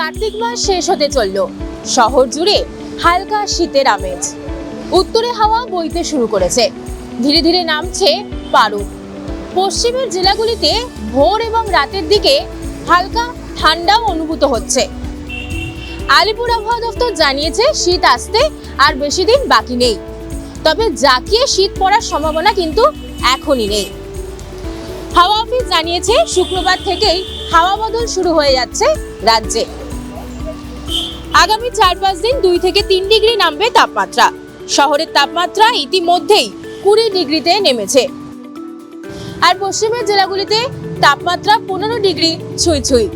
কার্তিক মাস শেষ হতে চলল। শহর জুড়ে হালকা শীতের আমেজ। উত্তরে হাওয়া বইতে শুরু করেছে। ধীরে ধীরে নামছে পারু পশ্চিমের জেলাগুলিতে ভোর এবং রাতের দিকে হালকা ঠান্ডাও অনুভূত হচ্ছে। আলিপুর আবহাওয়া দফতর জানিয়েছে, শীত আসতে আর বেশি দিন বাকি নেই। তবে জাকিয়ে শীত পড়ার সম্ভাবনা কিন্তু এখনই নেই। হাওয়া অফিস জানিয়েছে, শুক্রবার থেকেই হাওয়া বদল শুরু হয়ে যাচ্ছে রাজ্যে। আগামী চার পাঁচ দিন দুই থেকে তিন ডিগ্রি নামবে তাপমাত্রা। শহরের তাপমাত্রা ইতিমধ্যেই কুড়ি ডিগ্রিতে নেমেছে। আর পশ্চিমের জেলাগুলিতে তাপমাত্রা পনেরো ডিগ্রি ছুঁই ছুঁই।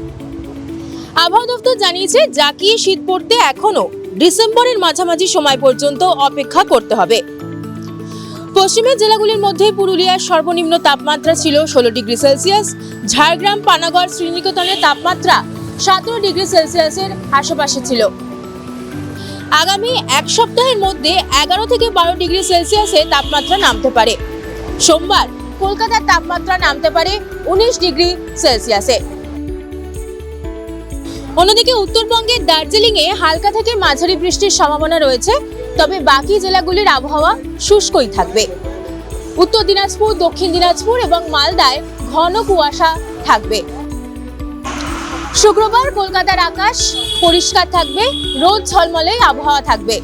আবহাওয়া দপ্তর জানিয়েছে জাকিয়ে শীত পড়তে এখনও ডিসেম্বরের মাঝামাঝি সময় পর্যন্ত অপেক্ষা করতে হবে। পশ্চিমের জেলাগুলির মধ্যে পুরুলিয়ার সর্বনিম্ন তাপমাত্রা ছিল ষোলো ডিগ্রি সেলসিয়াস, ঝাড়গ্রাম, পানাগড়, শ্রীনিকেতনের তাপমাত্রা সতেরো ডিগ্রি সেলসিয়াসের আশেপাশে ছিল। আগামী এক সপ্তাহের মধ্যে এগারো থেকে বারো ডিগ্রি সেলসিয়াসে তাপমাত্রা নামতে পারে। সোমবার কলকাতার তাপমাত্রা নামতে পারে উনিশ ডিগ্রি সেলসিয়াসে। অন্যদিকে উত্তরবঙ্গের দার্জিলিংয়ে হালকা থেকে মাঝারি বৃষ্টির সম্ভাবনা রয়েছে, তবে বাকি জেলাগুলির আবহাওয়া শুষ্কই থাকবে। উত্তর দিনাজপুর, দক্ষিণ দিনাজপুর এবং মালদায় ঘন কুয়াশা থাকবে। শুক্রবার কলকাতার আকাশ পরিষ্কার থাকবে, রোদ ঝলমলে, আবহাওয়া থাকবে।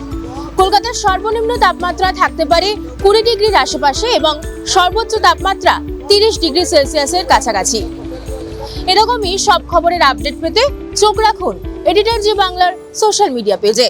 কলকাতার সর্বনিম্ন তাপমাত্রা থাকতে পারে কুড়ি ডিগ্রির আশেপাশে এবং সর্বোচ্চ তাপমাত্রা তিরিশ ডিগ্রি সেলসিয়াসের কাছাকাছি। এরকমই সব খবরের আপডেট পেতে চোখ রাখুন এডিটার জি বাংলার সোশ্যাল মিডিয়া পেজে।